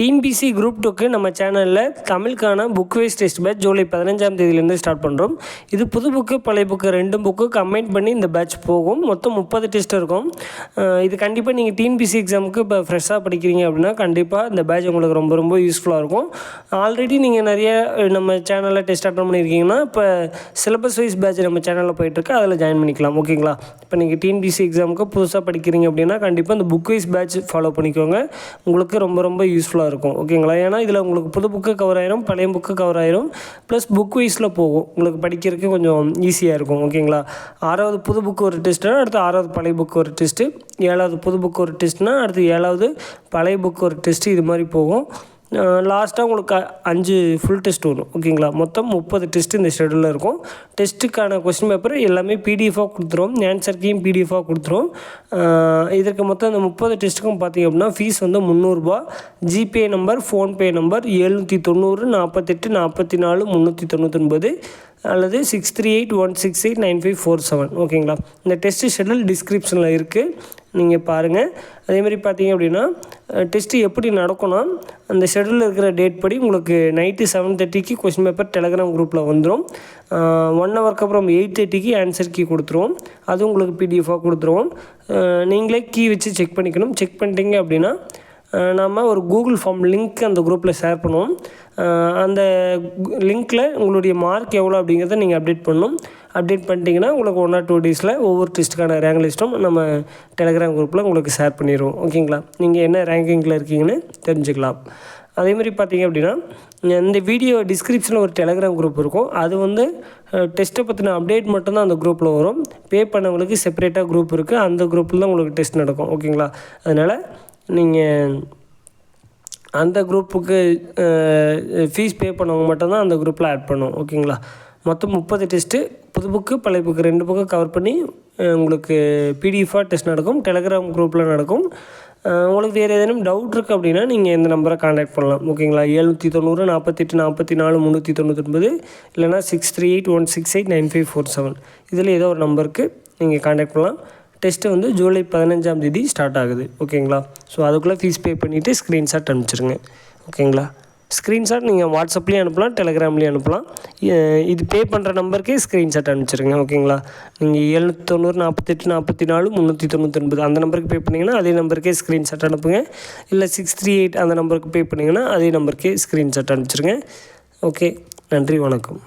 TNPSC group டூக்கு நம்ம சேனலில் தமிழுக்கான book wise test batch July பதினஞ்சாம் தேதியிலேருந்து ஸ்டார்ட் பண்ணுறோம் இது புது புக்கு பழைய புக்கு ரெண்டும் புக்கு கம்பைன் பண்ணி இந்த பேட்ச் போகும். மொத்தம் முப்பது டெஸ்ட் இருக்கும். இது கண்டிப்பாக நீங்கள் டிஎன்பிசி எக்ஸாமுக்கு இப்போ ஃப்ரெஷ்ஷாக படிக்கிறீங்க அப்படின்னா கண்டிப்பாக இந்த பேட்ச் உங்களுக்கு ரொம்ப ரொம்ப யூஸ்ஃபுல்லாக இருக்கும். ஆல்ரெடி நீங்கள் நிறைய நம்ம சேனலில் டெஸ்ட் அட்டன் பண்ணியிருக்கீங்கன்னா இப்போ சிலபஸ் வைஸ் பேட்ச் நம்ம சேனலில் போயிட்டுருக்கு. அதில் ஜாயின் பண்ணிக்கலாம். ஓகேங்களா? இப்போ நீங்கள் டிஎன்பிசி எக்ஸாமுக்கு புதுசாக படிக்கிறீங்க அப்படின்னா கண்டிப்பாக இந்த புக் வைஸ் பேட்ச் ஃபாலோ பண்ணிக்கோங்க. உங்களுக்கு ரொம்ப ரொம்ப யூஸ்ஃபுல்லாக இருக்கும் ஓகேங்களா? ஏன்னா இதில் உங்களுக்கு புது புக்கு கவர் ஆயிரும் பழைய புக்கு கவர் ஆயிரும் ப்ளஸ் புக் வைஸில் போகும். உங்களுக்கு படிக்கிறதுக்கு கொஞ்சம் ஈஸியாக இருக்கும் ஓகேங்களா? ஆறாவது புது புக்கு ஒரு டெஸ்ட்னா அடுத்து ஆறாவது பழைய புக்கு ஒரு டெஸ்ட்டு ஏழாவது புது புக்கு ஒரு டெஸ்ட்னா அடுத்து ஏழாவது பழைய புக்கு ஒரு டெஸ்ட்டு இது மாதிரி போகும். லாஸ்ட்டாக உங்களுக்கு அஞ்சு ஃபுல் டெஸ்ட் வரும். ஓகேங்களா மொத்தம் முப்பது டெஸ்ட் இந்த ஷெடியூலில் இருக்கும். டெஸ்ட்டுக்கான கொஸ்டின் பேப்பர் எல்லாமே பிடிஎஃபாக கொடுத்துரும். ஆன்சர் பிடிஎஃபாக கொடுத்துரும். இதற்கு மொத்தம் இந்த முப்பது டெஸ்ட்டுக்கும் பார்த்தீங்க அப்படின்னா ஃபீஸ் வந்து முந்நூறுரூபா ஜிபே நம்பர் ஃபோன்பே நம்பர் எழுநூற்றி தொண்ணூறு நாற்பத்தெட்டு நாற்பத்தி நாலு முந்நூற்றி தொண்ணூத்தொன்பது அல்லது six three eight one six eight nine five four seven ஓகேங்களா இந்த டெஸ்ட் ஷெடியூல் டிஸ்கிரிப்ஷனில் இருக்குது நீங்கள் பாருங்கள் அதேமாதிரி பார்த்தீங்க அப்படின்னா டெஸ்ட்டு எப்படி நடக்கும்னா அந்த ஷெடியூலில் இருக்கிற டேட் படி உங்களுக்கு நைட்டு செவன் தேர்ட்டிக்கு கொஸ்டின் பேப்பர் டெலகிராம் குரூப்பில் வந்துடும் ஒன் ஹவருக்கு அப்புறம் எயிட் தேர்ட்டிக்கு ஆன்சர் கீ கொடுத்துருவோம். அது உங்களுக்கு பிடிஎஃபாக கொடுத்துருவோம். நீங்களே கீ வச்சு செக் பண்ணிக்கணும். செக் பண்ணிட்டீங்க அப்படின்னா நாம் ஒரு கூகுள் ஃபார்ம் லிங்க் அந்த குரூப்பில் ஷேர் பண்ணுவோம். அந்த லிங்க்கில் உங்களுடைய மார்க் எவ்வளோ அப்படிங்கிறத நீங்கள் அப்டேட் பண்ணணும் அப்டேட் பண்ணிட்டீங்கன்னா உங்களுக்கு ஒன் ஆர் டூ டேஸில் ஒவ்வொரு டெஸ்ட்டுக்கான ரேங்க் லிஸ்ட்டும் நம்ம டெலகிராம் குரூப்பில் உங்களுக்கு ஷேர் பண்ணிடுவோம் ஓகேங்களா நீங்கள் என்ன ரேங்கிங்கில் இருக்கீங்கன்னு தெரிஞ்சுக்கலாம். அதே மாதிரி பார்த்தீங்க அப்படின்னா இந்த வீடியோ டிஸ்கிரிப்ஷனில் ஒரு டெலகிராம் குரூப் இருக்கும். அது வந்து டெஸ்ட்டை பற்றின அப்டேட் மட்டும்தான் அந்த குரூப்பில் வரும். பே பண்ணவங்களுக்கு செப்பரேட்டாக குரூப் இருக்குது அந்த குரூப்பில் தான் உங்களுக்கு டெஸ்ட் நடக்கும். ஓகேங்களா அதனால் நீங்கள் அந்த குரூப்புக்கு ஃபீஸ் பே பண்ணவங்க மட்டும்தான் அந்த குரூப்பில் ஆட் பண்ணுவோம் ஓகேங்களா? மொத்தம் முப்பது டெஸ்ட்டு புது புக்கு பழைய புக்கு ரெண்டு புக்கு கவர் பண்ணி உங்களுக்கு பிடிஎஃபாக டெஸ்ட் நடக்கும் டெலகிராம் குரூப்பில் நடக்கும். உங்களுக்கு வேறு ஏதேனும் டவுட் இருக்குது அப்படின்னா நீங்கள் இந்த நம்பரை காண்டாக்ட் பண்ணலாம் ஓகேங்களா? எழுநூற்றி தொண்ணூறு நாற்பத்தெட்டு நாற்பத்தி நாலு முந்நூற்றி தொண்ணூத்தொன்பது இல்லைனா six three eight one six eight nine five four seven இதில் ஏதோ ஒரு நம்பருக்கு நீங்கள் காண்டாக்ட் பண்ணலாம். டெஸ்ட்டு வந்து ஜூலை பதினஞ்சாம் தேதி ஸ்டார்ட் ஆகுது. ஓகேங்களா ஸோ அதுக்குள்ளே ஃபீஸ் பே பண்ணிவிட்டு ஸ்க்ரீன்ஷாட் அனுப்பிச்சிருங்க. ஓகேங்களா ஸ்க்ரீன்ஷாட் நீங்கள் வாட்ஸ்அப்லேயும் அனுப்பலாம் டெலகிராம்லேயும் அனுப்பலாம். இது பே பண்ணுற நம்பருக்கே ஸ்க்ரீன்ஷாட் அனுப்பிச்சிருங்க. ஓகேங்களா நீங்கள் எழுநூற்றி தொண்ணூறு நாற்பத்தெட்டு நாற்பத்தி நாலு முந்நூற்றி தொண்ணூற்றி ஒன்பது அந்த நம்பருக்கு பே பண்ணிங்கன்னா அதே நம்பருக்கே ஸ்க்ரீன்ஷாட் அனுப்புங்க. இல்லை சிக்ஸ் த்ரீ எயிட் அந்த நம்பருக்கு பே பண்ணிங்கன்னா அதே நம்பருக்கே ஸ்க்ரீன்ஷாட் அனுப்பிச்சிருங்க. ஓகே நன்றி வணக்கம்.